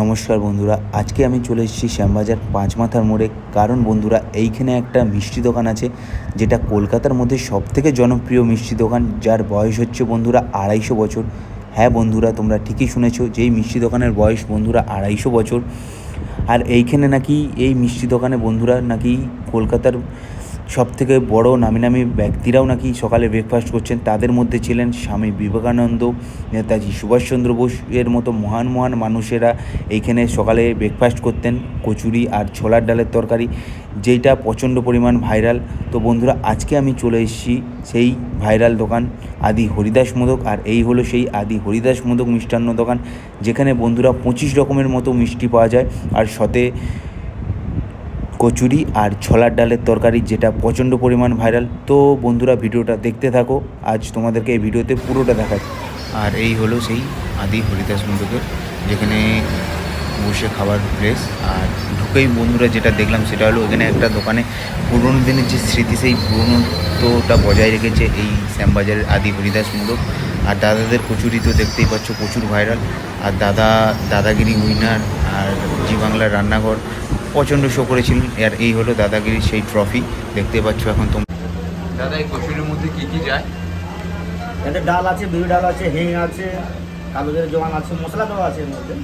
নমস্কার বন্ধুরা, আজকে আমি চলে এসেছি শ্যামবাজার পাঁচ মাথার মোড়ে। কারণ বন্ধুরা, এইখানে একটা মিষ্টি দোকান আছে, যেটা কলকাতার মধ্যে সবথেকে জনপ্রিয় মিষ্টি দোকান, যার বয়স হচ্ছে বন্ধুরা আড়াইশো বছর। হ্যাঁ বন্ধুরা, তোমরা ঠিকই শুনেছো যে এই মিষ্টি দোকানের বয়স বন্ধুরা আড়াইশো বছর। আর এইখানে নাকি, এই মিষ্টি দোকানে বন্ধুরা নাকি কলকাতার সব থেকে বড় নামি নামি ব্যক্তিরাও নাকি সকালে ব্রেকফাস্ট করছেন, তাদের মধ্যে ছিলেন স্বামী বিবেকানন্দ, নেতাজি সুভাষচন্দ্র বোসের মতো মহান মহান মানুষেরা এইখানে সকালে ব্রেকফাস্ট করতেন, কচুরি আর ছোলার ডালের তরকারি, যেইটা প্রচণ্ড পরিমাণ ভাইরাল তো বন্ধুরা, আজকে আমি চলে এসেছি সেই ভাইরাল দোকান, আদি হরিদাস মোদক, আর এই হলো সেই আদি হরিদাস মোদক মিষ্টান্ন দোকান, যেখানে বন্ধুরা পঁচিশ রকমের মতো মিষ্টি পাওয়া যায়। আর সাথে কচুরি আর ছোলার ডালের তরকারি যেটা প্রচণ্ড পরিমাণ ভাইরাল। তো বন্ধুরা, ভিডিওটা দেখতে থাকো। আজ তোমাদেরকে এই ভিডিওতে পুরোটা দেখাচ্ছি। আর এই হলো সেই আদি হরিদাস মন্ডপের যেখানে বসে খাবার প্লেস আর ঢুকেই বন্ধুরা যেটা দেখলাম, সেটা হলো এখানে একটা দোকানে পুরোনো দিনের যে স্মৃতি, সেই পুরনোটা বজায় রেখেছে এই শ্যামবাজারের আদি হরিদাস মোদক আর দাদাদের কচুরি তো দেখতেই পাচ্ছ প্রচুর ভাইরাল। আর দাদা, দাদাগিরি উইনার আর জি বাংলার রান্নাঘর। প্রচণ্ড শো করেছিলেন। আর এই হলো দাদাগিরির সেই ট্রফি দেখতে পাচ্ছ এখন তোমরা দাদা এই কচুরির মধ্যে কি কি যায়? এতে ডাল আছে বিউরি ডাল আছে হিং আছে কালো জিরে জোয়ান আছে মশলা দেওয়া আছে এর মধ্যে।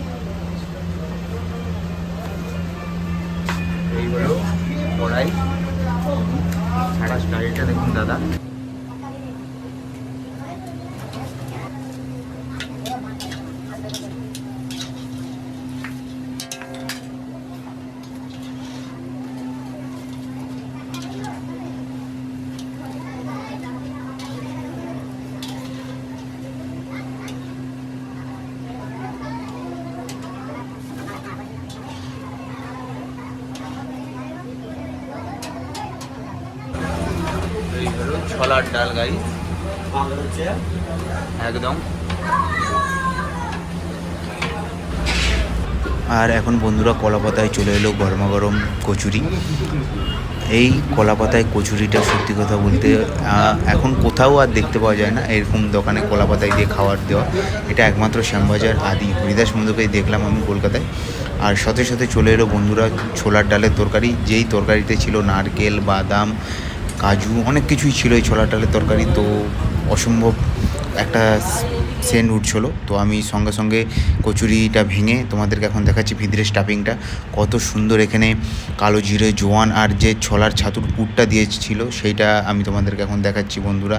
এই হলো কড়াই। ছাড়া স্টাইলটা দেখুন দাদা এই ছোলার ডাল গাই একদম। আর এখন বন্ধুরা কলাপাতায় চলে এলো গরমা গরম কচুরি। এই কলাপাতায় কচুরিটা সত্যি কথা বলতে এখন কোথাও আর দেখতে পাওয়া যায় না। এরকম দোকানে কলাপাতায় দিয়ে খাওয়ার দেওয়া। এটা একমাত্র শ্যামবাজার আদি হরিদাস মন্দিরকেই দেখলাম আমি কলকাতায়। আর সাথে সাথে চলে এলো বন্ধুরা ছোলার ডালের তরকারি। যেই তরকারিতে ছিল নারকেল, বাদাম কাজু, অনেক কিছুই ছিল এই ছোলার ডালের তরকারি। তো অসম্ভব একটা সেন্ট উঠছিল। তো আমি সঙ্গে সঙ্গে কচুরিটা ভেঙে তোমাদেরকে এখন দেখাচ্ছি ভিতরে স্টাফিংটা। কত সুন্দর এখানে কালো জিরে, জোয়ান আর যে ছোলার ছাতুর পুরটা দিয়েছিল, সেইটা আমি তোমাদেরকে এখন দেখাচ্ছি বন্ধুরা।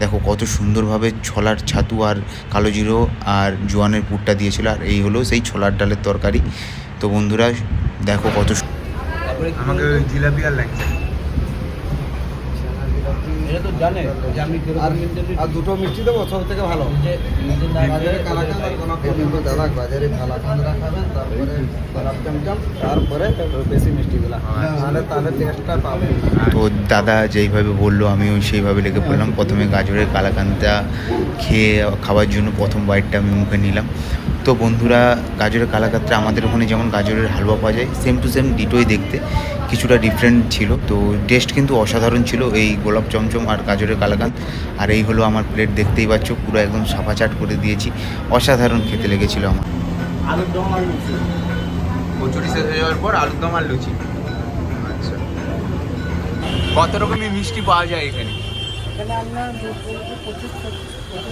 দেখো কত সুন্দরভাবে ছোলার ছাতু আর কালো জিরো আর জোয়ানের পুরটা দিয়েছিল। আর এই হলো সেই ছোলার ডালের তরকারি। তো বন্ধুরা, দেখো কত আমাকে জিলাপি আর ল্যাংচা। এটা তো জানে যে আমি আর আর দুটো মিষ্টি দেবো সব থেকে ভালো। বাজারে আর দাদা বাজারে কালাকাঁদ রাখাবেন তারপরে গোলাপ চমচম তারপরে বেশি মিষ্টিগুলা। তাহলে তাহলে টেস্টটা পাবেন তো দাদা যেইভাবে বলল আমিও সেইভাবে লেগে পড়লাম। প্রথমে গাজরের কালাকান্দা খেয়ে খাওয়ার জন্য প্রথম বাইটটা আমি মুখে নিলাম। তো বন্ধুরা গাজরের কালাকাতটা আমাদের ওখানে যেমন গাজরের হালুয়া পাওয়া যায় সেম টু সেম ডিটোই দেখতে। কিছুটা ডিফারেন্ট ছিল। তো টেস্ট কিন্তু অসাধারণ ছিল এই গোলাপ চমচম আর গাজরের কালাকান্দ আর এই হলো আমার প্লেট দেখতেই পাচ্ছ পুরো একদম সাফা চাট করে দিয়েছি। অসাধারণ খেতে লেগেছিল আমার। আলুর দম আর লুচি। কচুরি শেষ হয়ে যাওয়ার পর আলুর দম আর লুচি। আচ্ছা। কত রকমের মিষ্টি পাওয়া যায় এখানে। এখানে আপনার পঁচিশ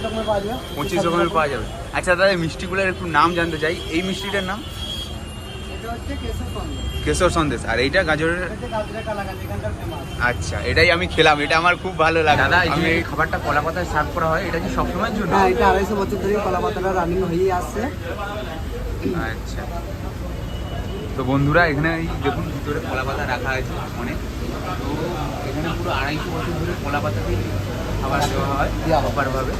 রকমের পাওয়া যাবে। পঁচিশ রকমের পাওয়া যাবে। আচ্ছা দাদা মিষ্টিগুলোর একটু নাম জানতে চাই। এই মিষ্টিটার নাম? কেশর সন্দেশ। আর এইটা গাজরের? আচ্ছা এটাই আমি খেলাম। এটা আমার খুব ভালো লাগে। দাদা এই আমি যে খাবারটা কলা পাতায় সার্ভ করা হয় এটা কি সবসময়ের জন্য? হ্যাঁ এটা আড়াইশো বছর ধরে কলা পাতাটা রানিং হয়েই আসছে। আচ্ছা। তো বন্ধুরা, এখানে এই দেখুন, ভিতরে কলা পাতা রাখা আছে অনেক। তো এখানে পুরো আড়াইশো বছর ধরে কলা পাতাতেই খাবার দেওয়া হয় প্রপারভাবে